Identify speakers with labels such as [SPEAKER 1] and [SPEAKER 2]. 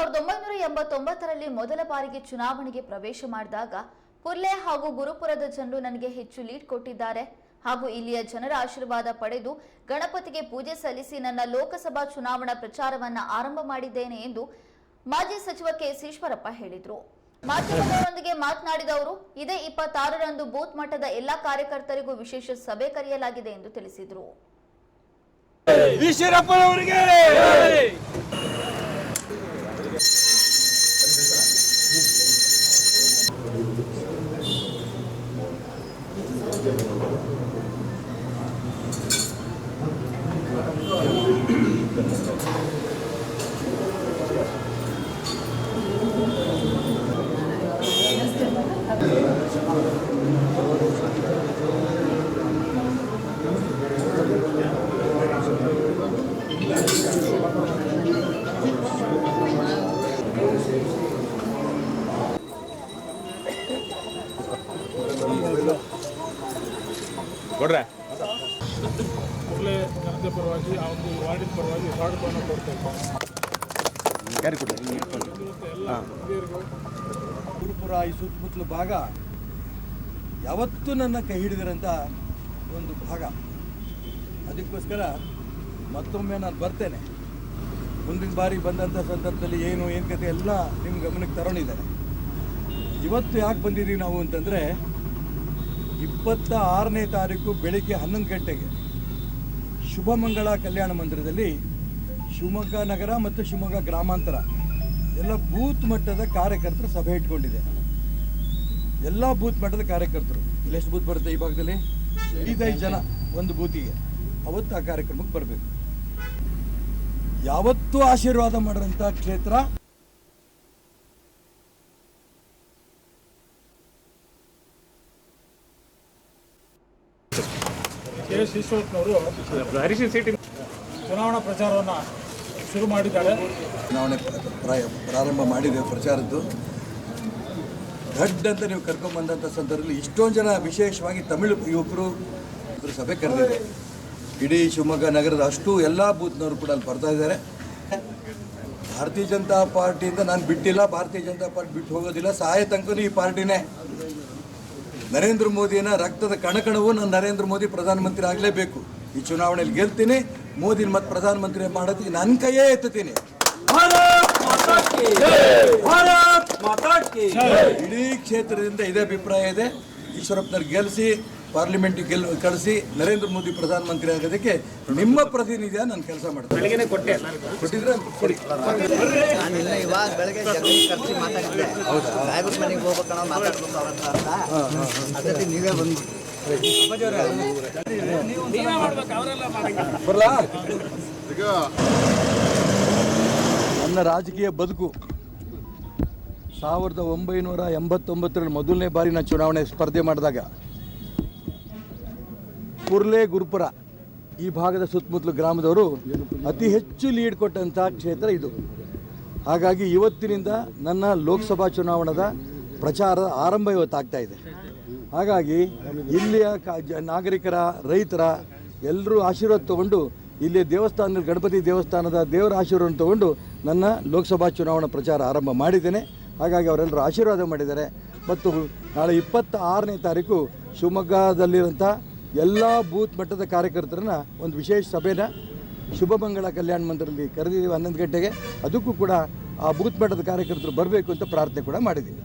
[SPEAKER 1] ಸಾವಿರದ ಒಂಬೈನೂರ ಎಂಬತ್ತೊಂಬತ್ತರಲ್ಲಿ ಮೊದಲ ಬಾರಿಗೆ ಚುನಾವಣೆಗೆ ಪ್ರವೇಶ ಮಾಡಿದಾಗ ಕುರ್ಲೆ ಹಾಗೂ ಗುರುಪುರದ ಜನರು ನನಗೆ ಹೆಚ್ಚು ಲೀಡ್ ಕೊಟ್ಟಿದ್ದಾರೆ. ಹಾಗೂ ಇಲ್ಲಿಯ ಜನರ ಆಶೀರ್ವಾದ ಪಡೆದು ಗಣಪತಿಗೆ ಪೂಜೆ ಸಲ್ಲಿಸಿ ನನ್ನ ಲೋಕಸಭಾ ಚುನಾವಣಾ ಪ್ರಚಾರವನ್ನ ಆರಂಭ ಮಾಡಿದ್ದೇನೆ ಎಂದು ಮಾಜಿ ಸಚಿವ ಕೆಎಸ್ ಈಶ್ವರಪ್ಪ ಹೇಳಿದರು. ಮಾಧ್ಯಮದವರೊಂದಿಗೆ ಮಾತನಾಡಿದ ಅವರು, ಇದೇ ಇಪ್ಪತ್ತಾರರಂದು ಬೂತ್ ಮಟ್ಟದ ಎಲ್ಲಾ ಕಾರ್ಯಕರ್ತರಿಗೂ ವಿಶೇಷ ಸಭೆ ಕರೆಯಲಾಗಿದೆ ಎಂದು ತಿಳಿಸಿದರು.
[SPEAKER 2] ಕೊಡ್ರೆ
[SPEAKER 3] ಕೂಡಲೇ ಜನತೆ ಪರವಾಗಿ ಆ ಒಂದು ವಾರ್ಡಿನ ಪರವಾಗಿ ಕೊಡ್ತಾ
[SPEAKER 4] ಗುರುಪುರ ಈ ಸುತ್ತಮುತ್ತಲ ಭಾಗ ಯಾವತ್ತೂ ನನ್ನ ಕೈ ಹಿಡಿದಿರಂಥ ಒಂದು ಭಾಗ. ಅದಕ್ಕೋಸ್ಕರ ಮತ್ತೊಮ್ಮೆ ನಾನು ಬರ್ತೇನೆ. ಮುಂದಿನ ಬಾರಿ ಬಂದಂಥ ಸಂದರ್ಭದಲ್ಲಿ ಏನು ಏನು ಕತೆ ಎಲ್ಲ ನಿಮ್ಮ ಗಮನಕ್ಕೆ ತಗೊಂಡಿದ್ದಾರೆ ಇವತ್ತು ಯಾಕೆ ಬಂದಿದ್ದೀವಿ ನಾವು ಅಂತಂದರೆ ಇಪ್ಪತ್ತ ಆರನೇ ತಾರೀಕು ಬೆಳಿಗ್ಗೆ ಹನ್ನೊಂದು ಗಂಟೆಗೆ ಶುಭಮಂಗಳ ಕಲ್ಯಾಣ ಮಂದಿರದಲ್ಲಿ ಶಿವಮೊಗ್ಗ ನಗರ ಮತ್ತು ಶಿವಮೊಗ್ಗ ಗ್ರಾಮಾಂತರ ಎಲ್ಲ ಬೂತ್ ಮಟ್ಟದ ಕಾರ್ಯಕರ್ತರು ಸಭೆ ಇಟ್ಕೊಂಡಿದೆ. ಎಲ್ಲ ಬೂತ್ ಮಟ್ಟದ ಕಾರ್ಯಕರ್ತರು. ಇಲ್ಲಿ ಎಷ್ಟು ಬೂತ್ ಬರುತ್ತೆ ಈ ಭಾಗದಲ್ಲಿ? ಐದೈದು ಜನ ಒಂದು ಬೂತಿಗೆ. ಅವತ್ತು ಆ ಕಾರ್ಯಕ್ರಮಕ್ಕೆ ಬರಬೇಕು. ಯಾವತ್ತೂ ಆಶೀರ್ವಾದ ಮಾಡಿದಂಥ ಕ್ಷೇತ್ರ
[SPEAKER 3] ಕೆ ಎಸ್ ಈಶ್ವರಪ್ಪನವರು ಚುನಾವಣಾ ಪ್ರಚಾರವನ್ನು ಶುರು ಮಾಡಿದ್ದಾರೆ.
[SPEAKER 4] ಚುನಾವಣೆ ಪ್ರಾರಂಭ ಮಾಡಿದೆ ಪ್ರಚಾರದ್ದು. ದೊಡ್ಡ ಅಂತ ನೀವು ಕರ್ಕೊಂಡ್ಬಂದಂಥ ಸಂದರ್ಭದಲ್ಲಿ ಇಷ್ಟೊಂದು ಜನ ವಿಶೇಷವಾಗಿ ತಮಿಳು ಯುವಕರು ಇದ್ರ ಸಭೆ ಕರೆದಿದೆ ಇಡೀ ಶಿವಮೊಗ್ಗ ನಗರದ ಅಷ್ಟು ಎಲ್ಲ ಬೂತ್ನವರು ಕೂಡ ಅಲ್ಲಿ ಬರ್ತಾ ಇದ್ದಾರೆ. ಭಾರತೀಯ ಜನತಾ ಪಾರ್ಟಿಯಿಂದ ನಾನು ಬಿಟ್ಟಿಲ್ಲ ಭಾರತೀಯ ಜನತಾ ಪಾರ್ಟಿ ಬಿಟ್ಟು ಹೋಗೋದಿಲ್ಲ. ಸಹಾಯ ತನಕನೂ ಈ ಪಾರ್ಟಿನೇ. ನರೇಂದ್ರ ಮೋದಿನ ರಕ್ತದ ಕಣಕಣವು ನಾನು ನರೇಂದ್ರ ಮೋದಿ ಪ್ರಧಾನಮಂತ್ರಿ ಆಗಲೇಬೇಕು. ಈ ಚುನಾವಣೆಯಲ್ಲಿ ಗೆಲ್ತೀನಿ ಮೋದಿನ ಮತ್ತೆ ಪ್ರಧಾನಮಂತ್ರಿ ಮಾಡೋದಕ್ಕೆ ನನ್ನ ಕೈಯೇ ಎತ್ತುತ್ತೀನಿ. ಇಡೀ ಕ್ಷೇತ್ರದಿಂದ ಇದೇ ಅಭಿಪ್ರಾಯ ಇದೆ. ಈಶ್ವರಪ್ಪನವ್ರು ಗೆಲ್ಲಿಸಿ ಪಾರ್ಲಿಮೆಂಟಿಗೆ ಗೆಲ್ ಕಳಿಸಿ ನರೇಂದ್ರ ಮೋದಿ ಪ್ರಧಾನಮಂತ್ರಿ ಆಗೋದಕ್ಕೆ ನಿಮ್ಮ ಪ್ರತಿನಿಧಿಯ ನಾನು ಕೆಲಸ ಮಾಡ್ತೀನಿ. ಕೊಟ್ಟಿದ್ರೆ ಕೊಡಿ.
[SPEAKER 5] ನಾನಿಲ್ಲ ಇವಾಗ ಬೆಳಗ್ಗೆ ಜಗನ್ ಕರ್ಸಿ ಮಾತಾಡಿದ್ದೆ. ಸಾಹೇಬ್ರ ಮನೆಗೆ ಹೋಗ್ಬೇಕಣ ಮಾತಾಡ್ಬೇಕು ಅವ್ರ ಹತ್ರ ಅಂತ ಅದಕ್ಕೆ ನೀವೇ ಬಂದು
[SPEAKER 4] ಬರಲಾ? ನನ್ನ ರಾಜಕೀಯ ಬದುಕು. ಸಾವಿರದ ಒಂಬೈನೂರ ಎಂಬತ್ತೊಂಬತ್ತರಲ್ಲಿ ಮೊದಲನೇ ಬಾರಿ ನಾನು ಚುನಾವಣೆ ಸ್ಪರ್ಧೆ ಮಾಡಿದಾಗ ಕುರ್ಲೆ ಗುರುಪುರ, ಈ ಭಾಗದ ಸುತ್ತಮುತ್ತಲು ಗ್ರಾಮದವರು ಅತಿ ಹೆಚ್ಚು ಲೀಡ್ ಕೊಟ್ಟಂಥ ಕ್ಷೇತ್ರ ಇದು. ಹಾಗಾಗಿ ಇವತ್ತಿನಿಂದ ನನ್ನ ಲೋಕಸಭಾ ಚುನಾವಣದ ಪ್ರಚಾರ ಆರಂಭ ಇವತ್ತಾಗ್ತಾ ಇದೆ. ಹಾಗಾಗಿ ಇಲ್ಲಿಯ ನಾಗರಿಕರ, ರೈತರ ಎಲ್ಲರೂ ಆಶೀರ್ವಾದ ತಗೊಂಡು ಇಲ್ಲಿ ದೇವಸ್ಥಾನದ ಗಣಪತಿ ದೇವಸ್ಥಾನದ ದೇವರ ಆಶೀರ್ವಾದ ತಗೊಂಡು ನನ್ನ ಲೋಕಸಭಾ ಚುನಾವಣಾ ಪ್ರಚಾರ ಆರಂಭ ಮಾಡಿದ್ದೇನೆ. ಹಾಗಾಗಿ ಅವರೆಲ್ಲರೂ ಆಶೀರ್ವಾದ ಮಾಡಿದ್ದಾರೆ. ಮತ್ತು ನಾಳೆ ಇಪ್ಪತ್ತ ಆರನೇ ತಾರೀಕು ಶಿವಮೊಗ್ಗದಲ್ಲಿರೋಂಥ ಎಲ್ಲ ಬೂತ್ ಮಟ್ಟದ ಕಾರ್ಯಕರ್ತರನ್ನ ಒಂದು ವಿಶೇಷ ಸಭೆನ ಶುಭಮಂಗಳ ಕಲ್ಯಾಣ ಮಂದಿರದಲ್ಲಿ ಕರೆದಿದ್ದೀವಿ ಹನ್ನೊಂದು ಗಂಟೆಗೆ. ಅದಕ್ಕೂ ಕೂಡ ಆ ಬೂತ್ ಮಟ್ಟದ ಕಾರ್ಯಕರ್ತರು ಬರಬೇಕು ಅಂತ ಪ್ರಾರ್ಥನೆ ಕೂಡ ಮಾಡಿದ್ದೀವಿ.